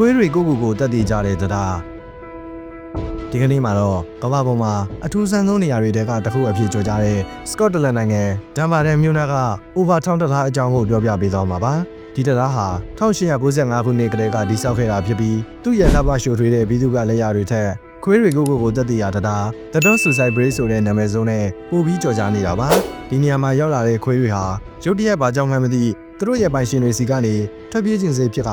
ခွေးတွေကိုကိုကိုတက်တည်ကြတဲ့တရားဒီကနေ့မှာတော့ကမ္ဘာပေါ်မှာအထူးဆန်းဆုံးနေရာတွေတဲကတစ်ခုအဖြစ်ကြိုကြားတဲ့စကော့တလန်နိုင်ငံဒန်ဘာဒန်မြို့နယ်က over town တရားအကြောင်းကိုပြောပြပေးသွားမှာပါဒီတရားဟာ1895ခုနှစ်ကတည်းကတည်ဆောက်ခဲ့တာဖြစ်ပြီးသူ့ရဲ့လှပရှို့ထွေးတဲ့ပြည်သူကလက်ရာတွေထက်ခွေးတွေကိုကိုကိုတက်တည်ရတရား The Dot Suicide Bridge ဆိုတဲ့နာမည်စုံနဲ့ပို့ပြီးကြော်ကြားနေတာပါဒီနေရာမှာရောက်လာတဲ့ခွေးတွေဟာရုတ်တရက်ဘာကြောင့်မှမသိသူတို့ရဲ့ပိုင်ရှင်တွေစီကနေထွက်ပြေးခြင်းစိတ်ဖြစ်က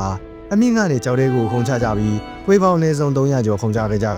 အမိကနေကြောက်တဲ့ကိုခုံချကြပြီးခွေးပေါင်းအနည်းဆုံး300ကျော်ခုံချခဲ့ကြက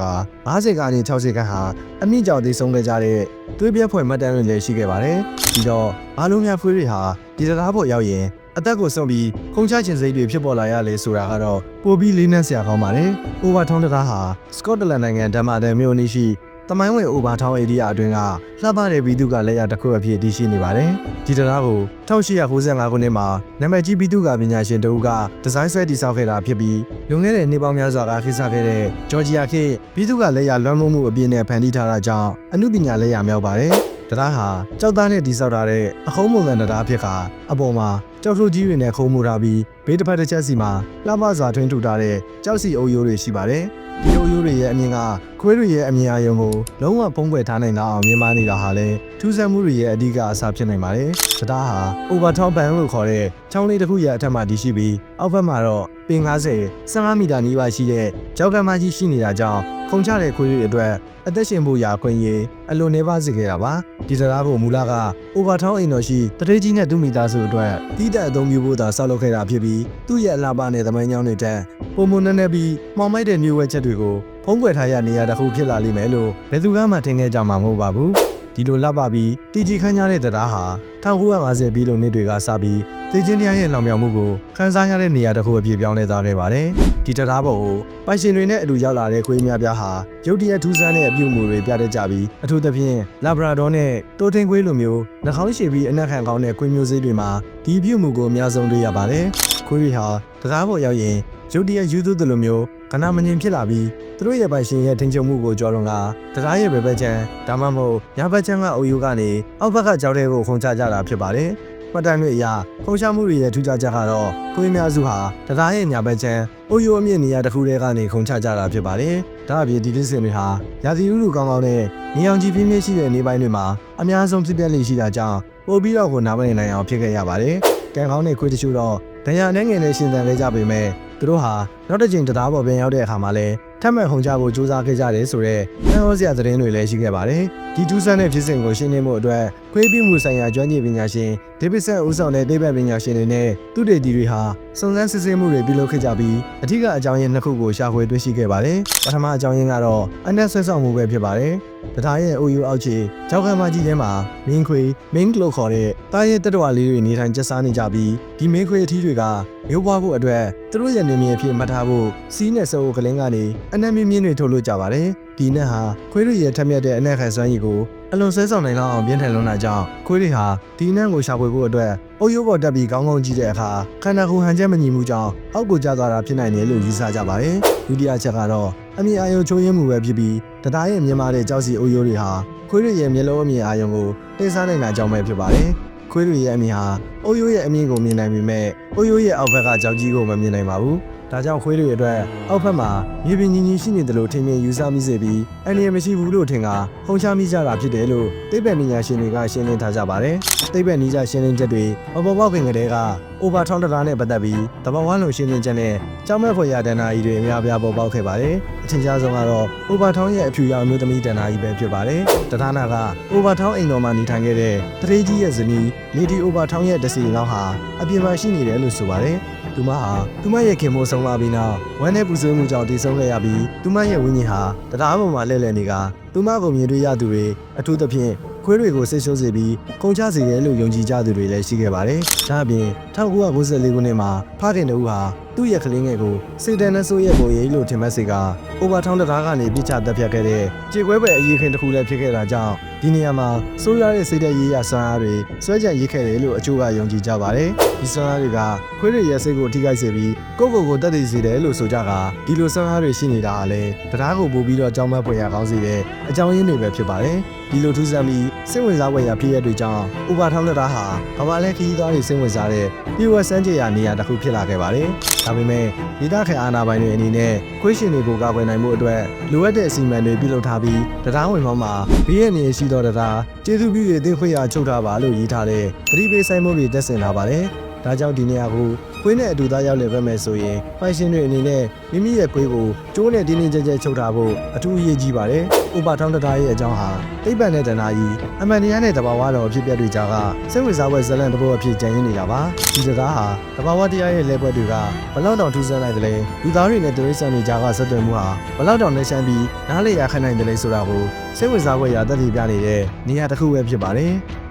50ကနေ60ခန့်ဟာအမိကြောက်သေးဆုံးခဲ့ကြတဲ့သွေးပြက်ဖွယ်မှတ်တမ်းတွေလည်းရှိခဲ့ပါတယ်ဒီတော့အားလုံးများခွေးတွေဟာဒီတရားဖို့ရောက်ရင်အသက်ကိုစွန့်ပြီးခုံချခြင်းစိတ်တွေဖြစ်ပေါ်လာရလေဆိုတာကတော့ပိုပြီးလေးနက်စရာကောင်းပါတယ်။ Over Town တရားဟာစကော့တလန်နိုင်ငံဒမ်မာဒန်မြို့နေရှိ တမိုင်းဝင် Over Town area အတွင်းကလှပတဲ့ပြည်သူကလက်ရတစ်ခုအဖြစ်တည်ရှိနေပါတယ်။ဒီတရားကို1895ခုနှစ်မှာနာမည်ကြီးပြည်သူကပညာရှင်တဦးကဒီဇိုင်းဆွဲတည်ဆောက်ခဲ့တာဖြစ်ပြီးလွန်ခဲ့တဲ့နှစ်ပေါင်းများစွာကခေတ်စားခဲ့တဲ့ဂျော်ဂျီယာခေတ်ပြည်သူကလက်ရလွှမ်းမိုးမှုအပြည့်နဲ့ဖန်တီးထားတာကြောင့်အမှုပညာလက်ရမြောက်ပါတယ်။ တရားဟာကြောက်သားနဲ့တိဆောက်ထားတဲ့အခုံးပုံစံတရားဖြစ်ကအပေါ်မှာကြောက်ထိုးကြီးတွေနဲ့ခုံးမှုထားပြီးဘေးတစ်ဖက်တစ်ချက်စီမှာလှပစွာထွင်းထူထားတဲ့ကြောက်စီအုပ်ရိုးတွေရှိပါတယ်။ဒီအုပ်ရိုးတွေရဲ့အမြင်ကခွေးတွေရဲ့အမြင်အာရုံကိုလုံးဝဖုံးကွယ်ထားနိုင်တော့အောင်မြင်ပါနေတာဟာလည်းထူးဆန်းမှုတွေရဲ့အဓိကအစားဖြစ်နိုင်ပါတယ်။တရားဟာ overtop band လို့ခေါ်တဲ့ချောင်းလေးတစ်ခုရဲ့အထက်မှာတည်ရှိပြီးအောက်ဘက်မှာတော့ပင်90 15မီတာနီးပါးရှိတဲ့ကြောက်ကမ်းမကြီးရှိနေတာကြောင့် ခုံချတဲ့ခွေးတွေအတွက်အသက်ရှင်ဖို့ရာခွင့်ရေးအလွန်နေပါစေခဲ့တာပါဒီစကားကိုမူလက overtown အိမ်တော်ရှိတရေကြီးနဲ့သူမိသားစုအတွက်တီးတက်အသုံးပြုဖို့သာဆောက်လုပ်ခဲ့တာဖြစ်ပြီးသူ့ရဲ့အလှပနဲ့သမိုင်းကြောင်းတွေတက်ပုံမနဲ့နဲ့ပြီးမှောင်မိုက်တဲ့မျိုးဝဲချက်တွေကိုဖုံးကွယ်ထားရနေရတစ်ခုဖြစ်လာလိမ့်မယ်လို့ဘယ်သူမှထင်ခဲ့ကြမှာမဟုတ်ပါဘူး ဒီလိုလှပပြီးတီကြီးခန်းကြတဲ့တရားဟာ1950ပြည်လုံးနှစ်တွေကစပြီးသေချင်းတရားရဲ့လောင်မြောင်မှုကိုခန်းစားရတဲ့နေရာတစ်ခုအဖြစ်ပြောင်းလဲသွားခဲ့ပါတယ်။ဒီတရားပေါ်ကိုပိုင်ရှင်တွေနဲ့အတူရောက်လာတဲ့ခွေးများပြားဟာရုတ်တရက်ထူးဆန်းတဲ့အပြုအမူတွေပြတတ်ကြပြီးအထူးသဖြင့်လာဘရာဒေါနဲ့တိုတင်ခွေးလိုမျိုးနှာခေါင်းရှည်ပြီးအနက်ခံကောင်းတဲ့ခွေးမျိုးစေးတွေမှာဒီအပြုအမူကိုအများဆုံးတွေ့ရပါတယ်။ခွေးတွေဟာတရားပေါ်ရောက်ရင်ရုတ်တရက်ယူသွသလိုမျိုးကနာမငင်ဖြစ်လာပြီး သူတို့ရဲ့ပိုင်ရှင်ရဲ့ထိန်ချုံမှုကိုကြော်လွန်ကတရားရဲ့ဘယ်ဘက်ချမ်းဒါမှမဟုတ်ညာဘက်ချမ်းကအုပ်ယူကနေအောက်ဘက်ကကြောက်တဲ့ကိုခုံချကြတာဖြစ်ပါတယ်။မှတ်တမ်းတွေအရခုံချမှုတွေရဲ့ထူးခြားချက်ကတော့ခွေးများစုဟာတရားရဲ့ညာဘက်ချမ်းအုပ်ယူအမြင့်နေရာတစ်ခုတည်းကနေခုံချကြတာဖြစ်ပါတယ်။ဒါအပြင်ဒီလစ်စင်တွေဟာရာသီဥတုကောင်းကောင်းနဲ့နေအောင်ကြည့်ပြင်းပြင်းရှိတဲ့နေပိုင်းတွေမှာအများဆုံးဖြစ်ပျက်လေရှိတာကြောင့်ပို့ပြီးတော့ကိုနားမလည်နိုင်အောင်ဖြစ်ခဲ့ရပါတယ်။ကံကောင်းတဲ့ခွေးတချို့တော့ဒဏ်ရာနဲ့ငယ်နဲ့ရှင်သန်ခဲ့ကြပေမဲ့သူတို့ဟာနောက်တစ်ချိန်တရားပေါ်ပြန်ရောက်တဲ့အခါမှာလည်း ထပ်မံခုန်ချဖို့ကြိုးစားခဲ့ကြတယ်ဆိုတော့နှံ့ဟောစရာသတင်းတွေလည်းရှိခဲ့ပါတယ်။ဒီထူးဆန်းတဲ့ဖြစ်စဉ်ကိုရှင်းလင်းဖို့အတွက်ခွေးပြမှုဆိုင်ရာကျွမ်းကျင်ပညာရှင်ဒေးဗစ်ဆန်ဦးဆောင်တဲ့သိပ္ပံပညာရှင်တွေနဲ့သူတေတီတွေဟာစုံစမ်းစစ်ဆေးမှုတွေပြုလုပ်ခဲ့ကြပြီးအထူးအကြောင်းရင်းနှစ်ခုကိုရှာဖွေတွေ့ရှိခဲ့ပါတယ်။ပထမအကြောင်းရင်းကတော့အနက်ဆွဲဆောင်မှုပဲဖြစ်ပါတယ်။တထားရဲ့အိုယူအောက်ခြေကြောက်ကမ်းမကြီးထဲမှာမင်းခွေမင်းလို့ခေါ်တဲ့တားရဲ့တက်တော်လေးတွေနေထိုင်ကျဆားနေကြပြီးဒီမင်းခွေအထီးတွေကမျိုးပွားဖို့အတွက်သူတို့ရဲ့နေမြေအဖြစ်မှတ်ထားဖို့စီးနဲ့စိုးကလင်းကနေအနက်မြင့်မြင့်တွေထုတ်လို့ကြပါတယ်။ ဒီနက်ဟာခွေးတွေရဲ့ထက်မြက်တဲ့အနက်ခံစွမ်းရည်ကိုအလွန်ဆဲဆောင်နိုင်လောက်အောင်ပြင်းထန်လွန်းတာကြောင့်ခွေးတွေဟာဒီနက်ကိုရှာဖွေဖို့အတွက်အုပ်ရိုးပေါ်တက်ပြီးကောင်းကောင်းကြည့်တဲ့အခါခန္ဓာကိုယ်ဟန်ချက်မညီမှုကြောင့်အောက်ကိုကျသွားတာဖြစ်နိုင်တယ်လို့ယူဆကြပါတယ်။ဒုတိယချက်ကတော့အမြင်အာရုံချိုးယွင်းမှုပဲဖြစ်ပြီးတရားရဲ့မြင်မာတဲ့ကြောက်စီအုပ်ရိုးတွေဟာခွေးတွေရဲ့မျက်လုံးအမြင်အာရုံကိုတင်စားနိုင်တာကြောင့်ပဲဖြစ်ပါတယ်။ခွေးတွေရဲ့အမြင်ဟာအုပ်ရိုးရဲ့အမြင်ကိုမြင်နိုင်ပေမဲ့အုပ်ရိုးရဲ့အောက်ဘက်ကကြောက်ကြီးကိုမမြင်နိုင်ပါဘူး။ ဒါကြောင့်ခွေးတွေအတွက်အောက်ဘက်မှာမြေပြင်ကြီးကြီးရှိနေတယ်လို့ထင်မြင်ယူဆမိစေပြီးအန္တရာယ်မရှိဘူးလို့ထင်ကဟုံချမိကြတာဖြစ်တယ်လို့သိပ္ပံပညာရှင်တွေကရှင်းလင်းထားကြပါတယ်။သိပ္ပံနည်းကျရှင်းလင်းချက်တွေအပေါ်ပေါက်ခင်ကတည်းက over ထောင်းတရာနဲ့ပတ်သက်ပြီးတဘာဝလုံးရှင်းလင်းချက်နဲ့ကြောင်းမဲ့ဖွယ်ရဒဏ္ဍာကြီးတွေအများအပြားပေါ်ပေါက်ခဲ့ပါတယ်။အထင်ရှားဆုံးကတော့ over ထောင်းရဲ့အဖြူရောင်မျိုးသမီးဒဏ္ဍာကြီးပဲဖြစ်ပါတယ်။တထာနာက over ထောင်းအိမ်တော်မှာနေထိုင်ခဲ့တဲ့တရေကြီးရဲ့ဇနီး lady over ထောင်းရဲ့တစီကောင်းဟာအပြင်မှာရှိနေတယ်လို့ဆိုပါတယ်။ သူမဟာသူမရဲ့ခင်မိုးဆုံးလာပြီးနောက်ဝမ်းနဲ့ပူဆွေးမှုကြောင့်တည်ဆုံးခဲ့ရပြီးသူမရဲ့ဝိညာဉ်ဟာတရားပေါ်မှာလှည့်လည်နေကသူမကိုမြင်တွေ့ရသူတွေအထူးသဖြင့်ခွေးတွေကိုဆိတ်ဆိုးစေပြီးကုန်ချစေတယ်လို့ယုံကြည်ကြသူတွေလည်းရှိခဲ့ပါတယ်။ဒါအပြင်1994ခုနှစ်မှာဖခင်တို့ဟာ သူ့ရဲ့ကလေးငယ်ကိုစေတန်နဆိုးရဲ့ကိုရေးလို့ထင်မှတ်စေကအိုဘာထောင်းတရားကနေပြစ်ချတပ်ဖြတ်ခဲ့တဲ့ကြေကွဲပဲအရေးခင်တစ်ခုလည်းဖြစ်ခဲ့တာကြောင့်ဒီနေရာမှာစိုးရတဲ့စိတ်သက်ရေးရဆွမ်းအားတွေဆွဲကြံရေးခဲ့တယ်လို့အချို့ကယုံကြည်ကြပါတယ်။ဒီဆွမ်းအားတွေကခွေးတွေရဲ့စိတ်ကိုထိခိုက်စေပြီးကိုယ့်ကိုယ်ကိုတတ်သိစေတယ်လို့ဆိုကြတာဒီလိုဆွမ်းအားတွေရှိနေတာကလည်းတရားကိုပို့ပြီးတော့ကြောင်းမပွေရကောင်းစေတဲ့အကြောင်းရင်းတွေပဲဖြစ်ပါတယ်။ဒီလိုထူးဆန်းပြီးစိတ်ဝင်စားဖွယ်ရာဖြစ်ရတဲ့ကြောင့်ဥပါထောင်းလက်သားဟာကမ္ဘာလဲခီးသားတွေစိတ်ဝင်စားတဲ့ပြေဝစမ်းကြရာနေရာတစ်ခုဖြစ်လာခဲ့ပါတယ်။ဒါပေမဲ့ဒေသခံအာဏာပိုင်တွေအနေနဲ့ခွေးရှင်တွေကိုကာကွယ်နိုင်မှုအတွက်လိုအပ်တဲ့အစီအမံတွေပြုလုပ်ထားပြီးတရားဝင်မှမှာဘေးရန်နေရှိသောတရားကျေးဇူးပြု၍တင်ခွင့်ရချုပ်ထားပါလို့ရေးထားတဲ့သတိပေးဆိုင်မှုတွေတက်ဆင်ထားပါတယ်။ ဒါကြောင့်ဒီနေရာကိုခွေးနဲ့အတူသားရောက်လည်ပတ်မယ်ဆိုရင်ဖိုင်ရှင်တွေအနေနဲ့မိမိရဲ့ခွေးကိုကျိုးနဲ့တင်းတင်းကြပ်ကြပ်ချုပ်ထားဖို့အထူးအရေးကြီးပါတယ်။ဥပထောင်းတထားရဲ့အကြောင်းဟာတိပ်ပံတဲ့တဏှာကြီးအမှန်တရားနဲ့တဘာဝတော်အဖြစ်ပြက်တွေကြားကစိတ်ဝင်စားဖွယ်ဇလန်တစ်ပုဒ်အဖြစ်ကြံရင်းနေတာပါ။ဒီတရားဟာတဘာဝတရားရဲ့လဲပွဲတွေကဘလောက်တောင်ထူးဆန်းနိုင်တယ်လဲလူသားတွေနဲ့တရိษံတွေကြားကဆက်သွယ်မှုဟာဘလောက်တောင်လက်ရှမ်းပြီးနားလေရခနိုင်တယ်လဲဆိုတာကိုစိတ်ဝင်စားဖွယ်ရာသက်သေပြနေတဲ့နေရာတစ်ခုပဲဖြစ်ပါတယ်။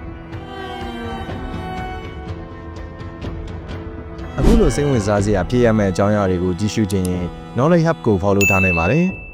အခုလိုစိတ်ဝင်စားစရာဖြစ်ရမယ့်အကြောင်းအရာတွေကိုကြည့်ရှုခြင်းရင် Knowledge Hub ကို follow ထားနိုင်ပါတယ်။